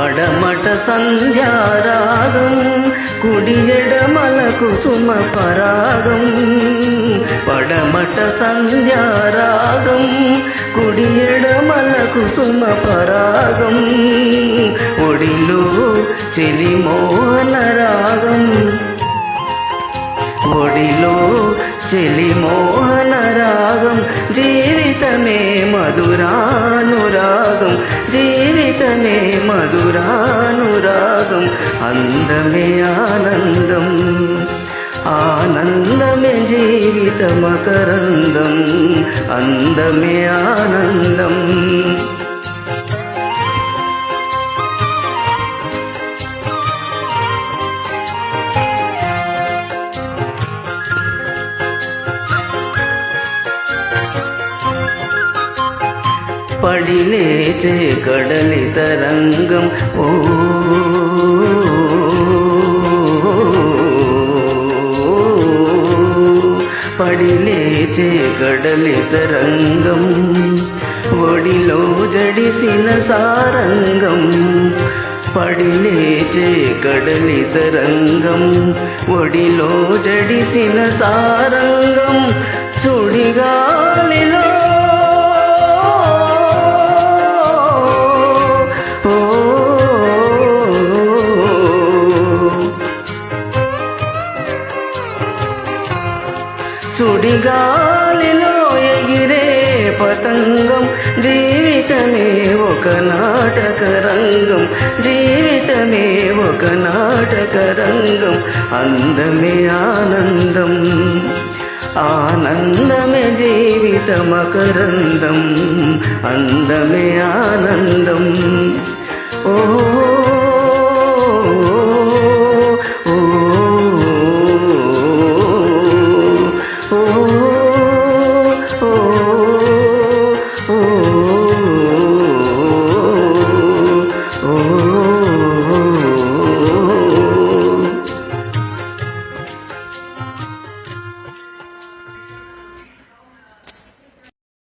పడమట సంధ్యారాగం కుడి ఎడమల కుసుమ పరాగం పడమట సంధ్యారాగం కుడి ఎడమల కుసుమ పరాగం ఒడిలో చెలిమోహన రాగం ఒడిలో చెలిమోహన రాగం జీవితమే మధురా జీవితమే మధురానురాగం అందమే ఆనందం. ఆనందమే జీవిత మకరందం అందమే ఆనందం. పడి లేచే కడలి తరంగం ఓ పడి లేచే కడలి తరంగం ఒడిలో జడిసిన సారంగం పడి లేచే కడలి తరంగం ఒడిలో జడిసిన సారంగం సుడిగాలిలో ఎగిరే పతంగం. జీవితమే ఒక నాటక రంగం. జీవితమే ఒక నాటక రంగం. అందమే ఆనందం. ఆనందమే జీవిత మకరందం అందమే ఆనందం. ఓ